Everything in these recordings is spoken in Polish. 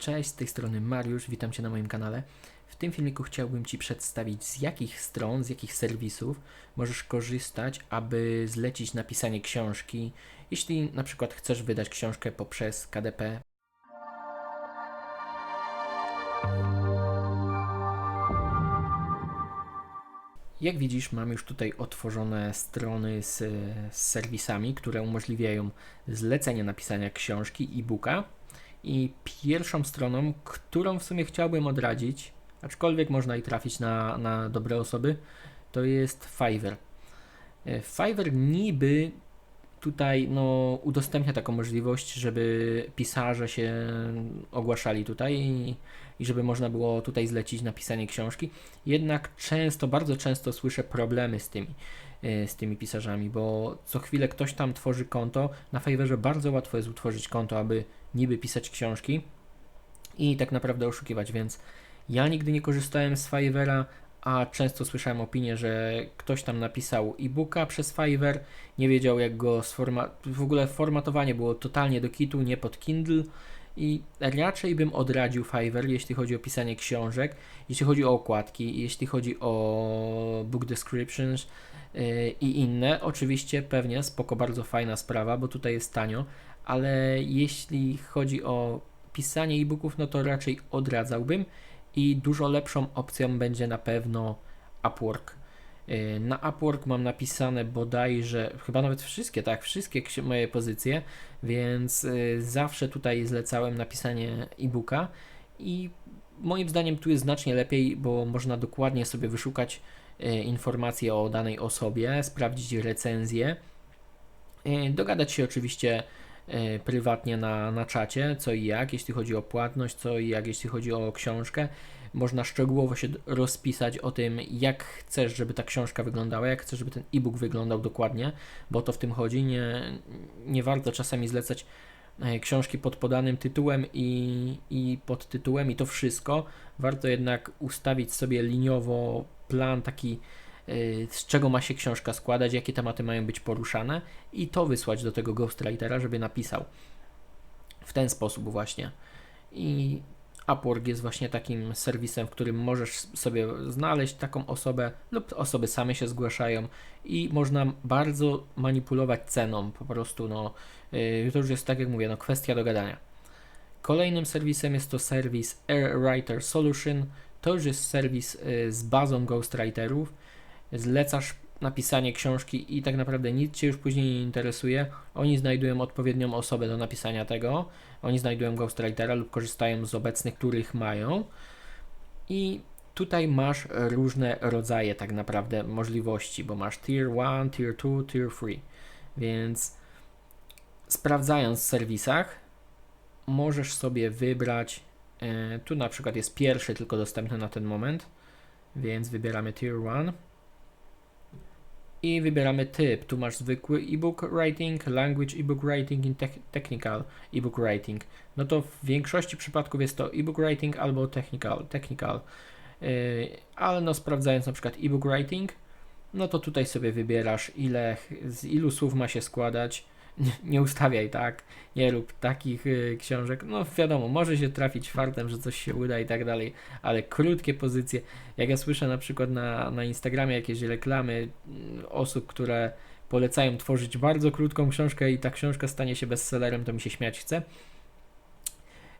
Cześć, z tej strony Mariusz, witam Cię na moim kanale. W tym filmiku chciałbym Ci przedstawić z jakich stron, z jakich serwisów możesz korzystać, aby zlecić napisanie książki, jeśli na przykład chcesz wydać książkę poprzez KDP. Jak widzisz, mam już tutaj otworzone strony z, z serwisami, które umożliwiają zlecenie napisania książki e-booka. I pierwszą stroną, którą w sumie chciałbym odradzić, aczkolwiek można i trafić na, na dobre osoby, to jest Fiverr. E, Fiverr niby tutaj no, udostępnia taką możliwość, żeby pisarze się ogłaszali tutaj i, i żeby można było tutaj zlecić napisanie książki. Jednak często, bardzo często słyszę problemy z tymi, e, z tymi pisarzami, bo co chwilę ktoś tam tworzy konto. Na Fiverrze bardzo łatwo jest utworzyć konto, aby niby pisać książki i tak naprawdę oszukiwać, więc ja nigdy nie korzystałem z Fiverra, a często słyszałem opinię, że ktoś tam napisał e-booka przez Fiverr, nie wiedział jak go sformatować, w ogóle formatowanie było totalnie do kitu, nie pod Kindle i raczej bym odradził Fiverr, jeśli chodzi o pisanie książek, jeśli chodzi o okładki, jeśli chodzi o book descriptions yy, i inne. Oczywiście pewnie spoko, bardzo fajna sprawa, bo tutaj jest tanio, ale jeśli chodzi o pisanie e-booków, no to raczej odradzałbym i dużo lepszą opcją będzie na pewno Upwork. Yy, Na Upwork mam napisane bodajże, chyba nawet wszystkie, tak, wszystkie moje pozycje, więc yy, zawsze tutaj zlecałem napisanie e-booka i moim zdaniem tu jest znacznie lepiej, bo można dokładnie sobie wyszukać yy, informacje o danej osobie, sprawdzić recenzję, dogadać się oczywiście prywatnie na, na czacie, co i jak, jeśli chodzi o płatność, co i jak, jeśli chodzi o książkę. Można szczegółowo się rozpisać o tym, jak chcesz, żeby ta książka wyglądała, jak chcesz, żeby ten e-book wyglądał dokładnie, bo to w tym chodzi. Nie, nie warto czasami zlecać e, książki pod podanym tytułem i, i pod tytułem i to wszystko. Warto jednak ustawić sobie liniowo plan taki, z czego ma się książka składać, jakie tematy mają być poruszane i to wysłać do tego ghostwritera, żeby napisał w ten sposób właśnie. I Upwork jest właśnie takim serwisem, w którym możesz sobie znaleźć taką osobę lub osoby same się zgłaszają i można bardzo manipulować ceną, po prostu no yy, to już jest tak jak mówię, no kwestia dogadania. Kolejnym serwisem jest to serwis AirWriter Solution. To już jest serwis y, z bazą ghostwriterów. Zlecasz napisanie książki i tak naprawdę nic Cię już później nie interesuje. Oni znajdują odpowiednią osobę do napisania tego. Oni znajdują ghostwritera lub korzystają z obecnych, których mają. I tutaj masz różne rodzaje tak naprawdę możliwości, bo masz tier 1, tier 2, tier 3. Więc sprawdzając w serwisach, możesz sobie wybrać. e, Tu na przykład jest pierwszy tylko dostępny na ten moment, więc wybieramy tier 1 i wybieramy typ. Tu masz zwykły e-book writing, language e-book writing i tech- technical e-book writing. No to w większości przypadków jest to e-book writing albo technical. technical. Yy, ale no sprawdzając na przykład e-book writing, no to tutaj sobie wybierasz ile, z ilu słów ma się składać. Nie, nie ustawiaj tak, nie rób takich y, książek. No wiadomo, może się trafić fartem, że coś się uda i tak dalej, ale krótkie pozycje. Jak ja słyszę na przykład na, na Instagramie jakieś reklamy mm, osób, które polecają tworzyć bardzo krótką książkę i ta książka stanie się bestsellerem, to mi się śmiać chce.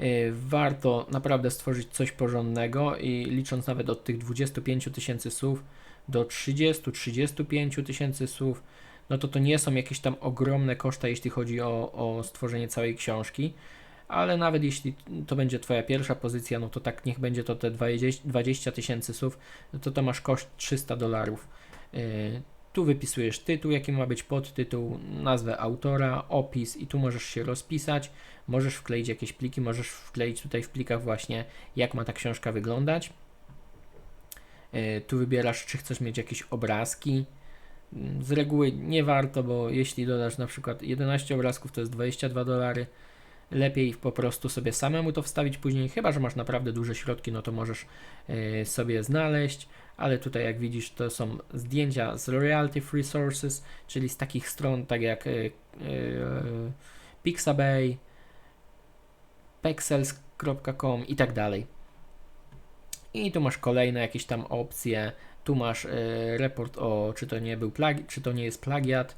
Y, Warto naprawdę stworzyć coś porządnego i licząc nawet od tych 25 000 tysięcy słów do 30-35 tysięcy słów, no to to nie są jakieś tam ogromne koszta, jeśli chodzi o, o stworzenie całej książki, ale nawet jeśli to będzie Twoja pierwsza pozycja, no to tak niech będzie to te 20 20 tysięcy słów, no to to masz koszt 300 dolarów. Yy, tu wypisujesz tytuł, jaki ma być podtytuł, nazwę autora, opis i tu możesz się rozpisać, możesz wkleić jakieś pliki, możesz wkleić tutaj w plikach właśnie jak ma ta książka wyglądać. Yy, Tu wybierasz, czy chcesz mieć jakieś obrazki, z reguły nie warto, bo jeśli dodasz na przykład 11 obrazków, to jest 22 dolary. Lepiej po prostu sobie samemu to wstawić później, chyba że masz naprawdę duże środki, no to możesz e, sobie znaleźć, ale tutaj jak widzisz to są zdjęcia z royalty free sources, czyli z takich stron tak jak e, e, Pixabay, Pexels, .com i tak dalej. I tu masz kolejne jakieś tam opcje. Tu masz y, report o czy to nie był plagi, czy to nie jest plagiat,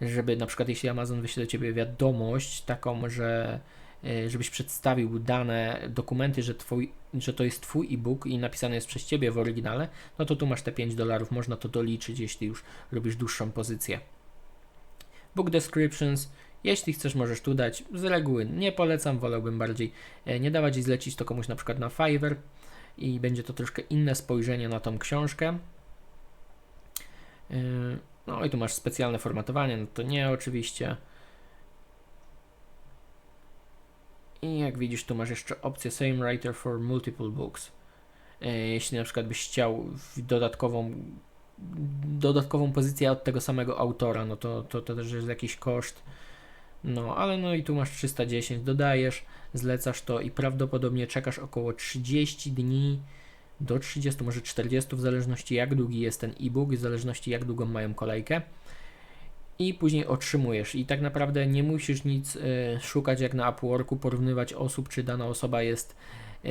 żeby na przykład jeśli Amazon wyśle do ciebie wiadomość taką, że y, żebyś przedstawił dane dokumenty, że, twój, że to jest twój e-book i napisane jest przez ciebie w oryginale, no to tu masz te 5 dolarów, można to doliczyć, jeśli już robisz dłuższą pozycję. Book descriptions, jeśli chcesz, możesz tu dać. Z reguły nie polecam, wolałbym bardziej e, nie dawać i zlecić to komuś na przykład na Fiverr i będzie to troszkę inne spojrzenie na tą książkę. Yy, No i tu masz specjalne formatowanie, no to nie oczywiście. I jak widzisz, tu masz jeszcze opcję Same Writer for Multiple Books. Yy, Jeśli na przykład byś chciał dodatkową dodatkową pozycję od tego samego autora, no to, to, to też jest jakiś koszt. No, ale no i tu masz 310, dodajesz, zlecasz to i prawdopodobnie czekasz około 30 dni do 30, może 40, w zależności jak długi jest ten e-book, w zależności jak długą mają kolejkę. I później otrzymujesz. I tak naprawdę nie musisz nic y, szukać jak na Upworku, porównywać osób, czy dana osoba jest y,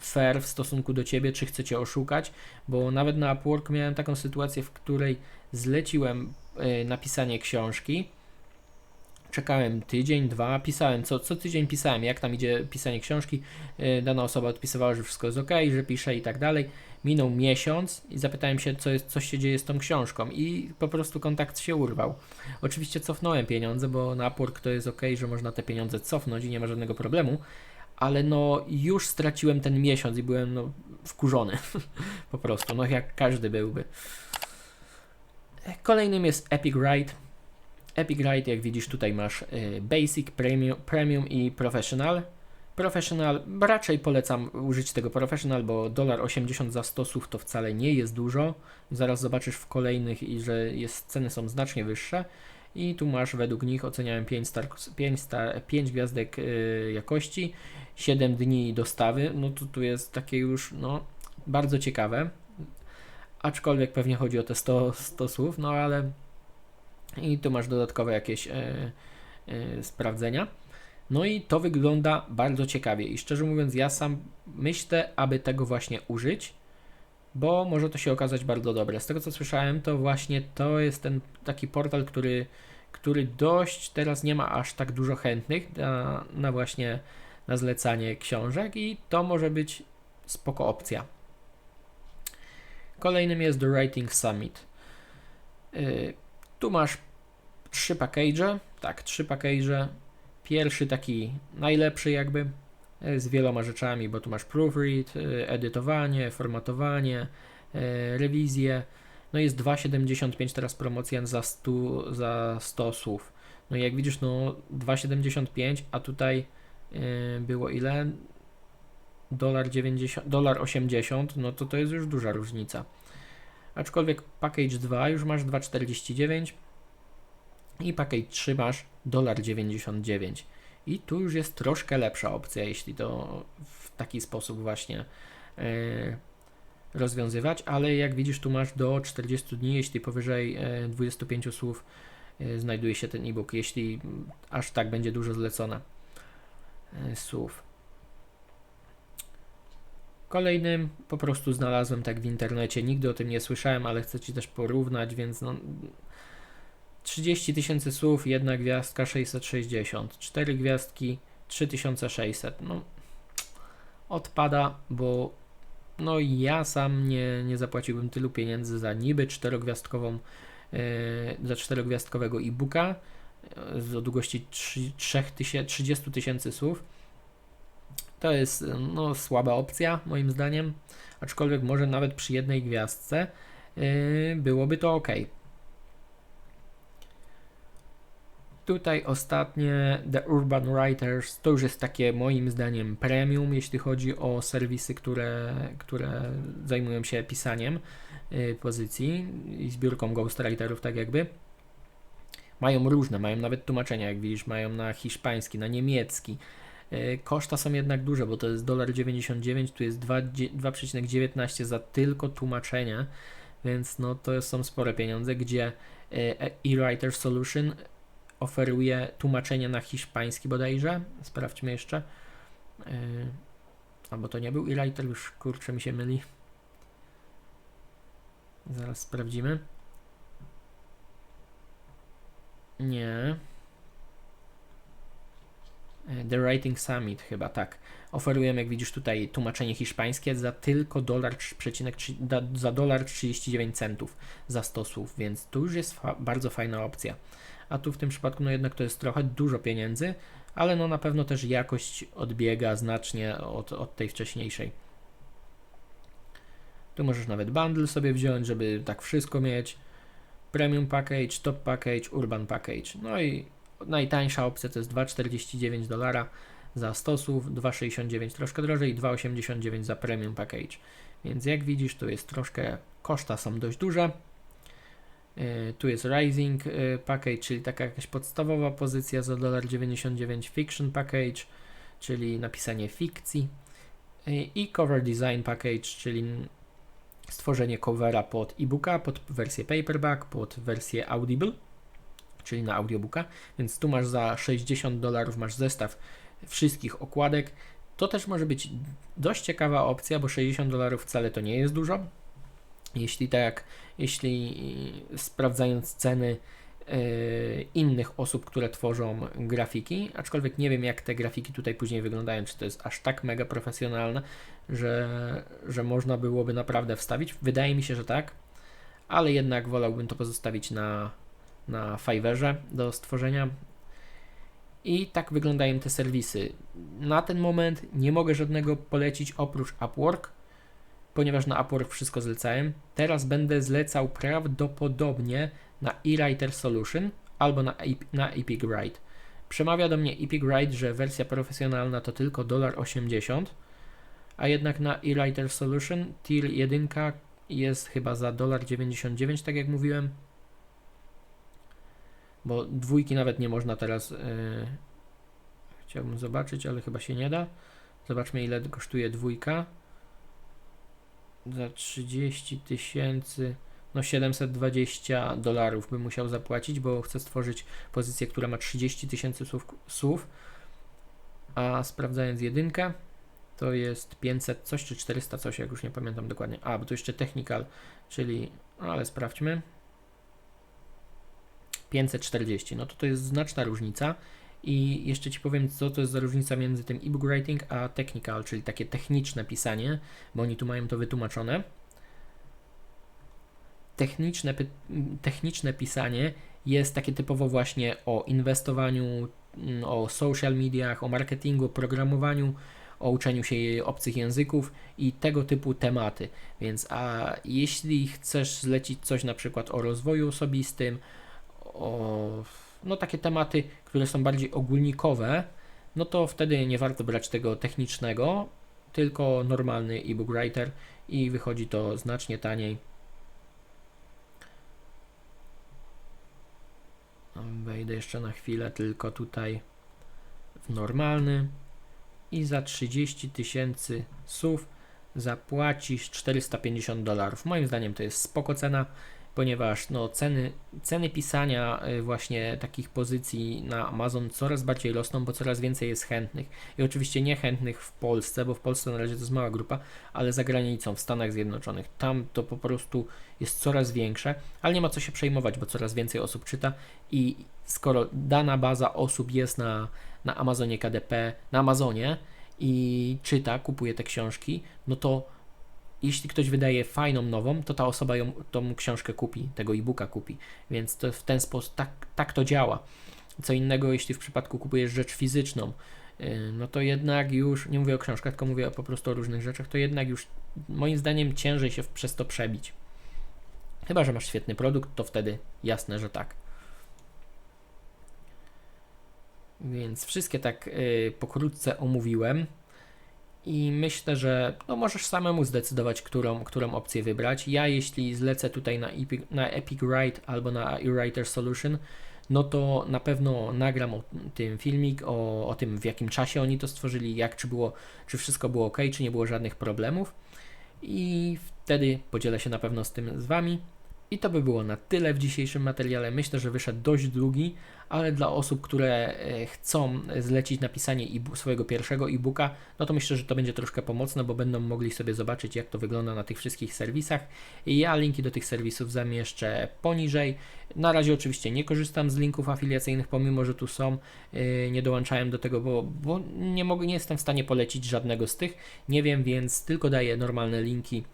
fair w stosunku do ciebie, czy chce cię oszukać, bo nawet na Upwork miałem taką sytuację, w której zleciłem y, napisanie książki. Czekałem tydzień, dwa, pisałem, co, co tydzień pisałem, jak tam idzie pisanie książki. Y, Dana osoba odpisywała, że wszystko jest ok, że pisze i tak dalej. Minął miesiąc i zapytałem się, co, jest, co się dzieje z tą książką, i po prostu kontakt się urwał. Oczywiście cofnąłem pieniądze, bo na Upwork to jest ok, że można te pieniądze cofnąć i nie ma żadnego problemu, ale no już straciłem ten miesiąc i byłem no, wkurzony po prostu, no jak każdy byłby. Kolejnym jest Epic Ride. Epic Ride, jak widzisz, tutaj masz y, Basic, Premium, Premium i Professional. Professional, raczej polecam użyć tego Professional, bo dolar 80 za 100 słów to wcale nie jest dużo. Zaraz zobaczysz w kolejnych, i że jest, ceny są znacznie wyższe. I tu masz według nich oceniałem 5, star, 5, star, 5 gwiazdek y, jakości, 7 dni dostawy. No to tu jest takie już no, bardzo ciekawe. Aczkolwiek pewnie chodzi o te 100, 100 słów, no ale i tu masz dodatkowe jakieś e, e, sprawdzenia. No i to wygląda bardzo ciekawie i szczerze mówiąc ja sam myślę, aby tego właśnie użyć, bo może to się okazać bardzo dobre. Z tego co słyszałem, to właśnie to jest ten taki portal, który, który dość teraz nie ma aż tak dużo chętnych na, na właśnie na zlecanie książek i to może być spoko opcja. Kolejnym jest The Writing Summit. Yy, tu masz trzy package, tak, trzy package. Pierwszy taki najlepszy jakby e, z wieloma rzeczami, bo tu masz proofread, e, edytowanie, formatowanie, e, rewizję. No jest 2,75 teraz promocja za 100, za 100 słów. No jak widzisz, no 2,75, a tutaj było ile? Dolar 90, dolar 80, no to to jest już duża różnica. Aczkolwiek package 2 już masz 2,49 i package 3 masz 1,99 i tu już jest troszkę lepsza opcja, jeśli to w taki sposób właśnie yy, rozwiązywać, ale jak widzisz tu masz do 40 dni, jeśli powyżej yy, 25 słów yy, znajduje się ten e-book, jeśli aż tak będzie dużo zlecone słów. Kolejnym po prostu znalazłem tak w internecie, nigdy o tym nie słyszałem, ale chcę Ci też porównać, więc no, 30 tysięcy słów, jedna gwiazdka 660, 4 gwiazdki 3600. No, odpada, bo no ja sam nie, nie zapłaciłbym tylu pieniędzy za niby czterogwiazdkową, yy, za czterogwiazdkowego e-booka yy, o długości 3, 3 30 tysięcy słów. To jest no, słaba opcja moim zdaniem, aczkolwiek może nawet przy jednej gwiazdce yy, byłoby to ok. Tutaj ostatnie The Urban Writers to już jest takie moim zdaniem premium, jeśli chodzi o serwisy, które, które zajmują się pisaniem y, pozycji i zbiórką ghostwriterów, tak jakby. Mają różne, mają nawet tłumaczenia, jak widzisz, mają na hiszpański, na niemiecki. Y, koszta są jednak duże, bo to jest 1,99, tu jest 2,19 za tylko tłumaczenie, więc no to są spore pieniądze, gdzie y, e-writer solution oferuje tłumaczenie na hiszpański bodajże. Sprawdźmy jeszcze. Yy, albo to nie był e-writer, już kurczę mi się myli. Zaraz sprawdzimy. Nie. E, The Writing Summit chyba, tak. Oferujemy, jak widzisz tutaj, tłumaczenie hiszpańskie za tylko dolar, przecinek, za dolar 39 centów za 100 słów, więc tu już jest fa- bardzo fajna opcja. A tu w tym przypadku, no jednak to jest trochę dużo pieniędzy, ale no na pewno też jakość odbiega znacznie od, od tej wcześniejszej. Tu możesz nawet bundle sobie wziąć, żeby tak wszystko mieć. Premium package, top package, urban package. No i najtańsza opcja to jest 2,49 dolara za 100 słów, 2,69 troszkę drożej i 2,89 za premium package. Więc jak widzisz, tu jest troszkę, koszta są dość duże. Yy, Tu jest Rising yy, Package, czyli taka jakaś podstawowa pozycja za $1,99 Fiction Package, czyli napisanie fikcji Yy, i Cover Design Package, czyli stworzenie covera pod e-booka, pod wersję paperback, pod wersję audible, czyli na audiobooka, więc tu masz za 60 dolarów masz zestaw wszystkich okładek. To też może być dość ciekawa opcja, bo 60 dolarów wcale to nie jest dużo. Jeśli tak, jeśli yy, sprawdzając ceny yy, innych osób, które tworzą grafiki, aczkolwiek nie wiem jak te grafiki tutaj później wyglądają, czy to jest aż tak mega profesjonalne, że, że można byłoby naprawdę wstawić. Wydaje mi się, że tak, ale jednak wolałbym to pozostawić na, na Fiverrze do stworzenia. I tak wyglądają te serwisy. Na ten moment nie mogę żadnego polecić oprócz Upwork, ponieważ na Upwork wszystko zlecałem. Teraz będę zlecał prawdopodobnie na eWriter Solution albo na, na Epic Write. Przemawia do mnie Epic Write, że wersja profesjonalna to tylko $1,80, a jednak na eWriter Solution tier 1 jest chyba za $1,99, tak jak mówiłem. Bo dwójki nawet nie można teraz. Yy, chciałbym zobaczyć, ale chyba się nie da. Zobaczmy, ile kosztuje dwójka. Za 30 tysięcy. No 720 dolarów bym musiał zapłacić, bo chcę stworzyć pozycję, która ma 30 tysięcy słów, słów. A sprawdzając jedynkę, to jest 500 coś czy 400 coś, jak już nie pamiętam dokładnie. A, bo to jeszcze technical, czyli, no ale sprawdźmy. 540, no to to jest znaczna różnica. I jeszcze Ci powiem, co to jest za różnica między tym e-book writing a technical, czyli takie techniczne pisanie, bo oni tu mają to wytłumaczone. Techniczne, techniczne pisanie jest takie typowo właśnie o inwestowaniu, mm, o social mediach, o marketingu, programowaniu, o uczeniu się obcych języków i tego typu tematy. Więc a jeśli chcesz zlecić coś na przykład o rozwoju osobistym, o no takie tematy, które są bardziej ogólnikowe, no to wtedy nie warto brać tego technicznego, tylko normalny e-book writer i wychodzi to znacznie taniej. Wejdę jeszcze na chwilę tylko tutaj w normalny i za 30 tysięcy słów zapłacisz 450 dolarów. Moim zdaniem to jest spoko cena, ponieważ no, ceny, ceny pisania y, właśnie takich pozycji na Amazon coraz bardziej rosną, bo coraz więcej jest chętnych. I oczywiście nie chętnych w Polsce, bo w Polsce na razie to jest mała grupa, ale za granicą, w Stanach Zjednoczonych. Tam to po prostu jest coraz większe, ale nie ma co się przejmować, bo coraz więcej osób czyta i skoro dana baza osób jest na, na Amazonie KDP, na Amazonie i czyta, kupuje te książki, no to jeśli ktoś wydaje fajną nową, to ta osoba ją, tą książkę kupi, tego e-booka kupi. Więc to w ten sposób, tak, tak to działa. Co innego, jeśli w przypadku kupujesz rzecz fizyczną, yy, no to jednak już, nie mówię o książkach, tylko mówię po prostu o różnych rzeczach, to jednak już moim zdaniem ciężej się przez to przebić. Chyba, że masz świetny produkt, to wtedy jasne, że tak. Więc wszystkie tak yy, pokrótce omówiłem. I myślę, że no możesz samemu zdecydować, którą, którą opcję wybrać. Ja, jeśli zlecę tutaj na Epic, na Epic Write albo na eWriter Solution, no to na pewno nagram o tym filmik, o, o tym w jakim czasie oni to stworzyli, jak, czy było, czy wszystko było ok, czy nie było żadnych problemów. I wtedy podzielę się na pewno z tym z Wami. I to by było na tyle w dzisiejszym materiale. Myślę, że wyszedł dość długi, ale dla osób, które e, chcą zlecić napisanie e swojego pierwszego e-booka, no to myślę, że to będzie troszkę pomocne, bo będą mogli sobie zobaczyć, jak to wygląda na tych wszystkich serwisach. Ja linki do tych serwisów zamieszczę poniżej. Na razie oczywiście nie korzystam z linków afiliacyjnych, pomimo że tu są. Yy, nie dołączałem do tego, bo, bo nie, mogę, nie jestem w stanie polecić żadnego z tych. Nie wiem, więc tylko daję normalne linki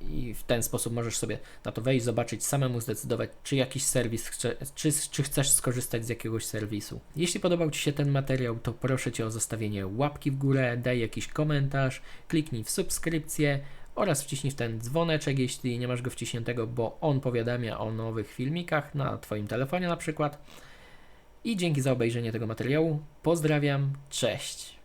i w ten sposób możesz sobie na to wejść, zobaczyć, samemu zdecydować, czy jakiś serwis, chce, czy, czy chcesz skorzystać z jakiegoś serwisu. Jeśli podobał Ci się ten materiał, to proszę Cię o zostawienie łapki w górę, daj jakiś komentarz, kliknij w subskrypcję oraz wciśnij ten dzwoneczek, jeśli nie masz go wciśniętego, bo on powiadamia o nowych filmikach na Twoim telefonie na przykład. I dzięki za obejrzenie tego materiału. Pozdrawiam, cześć!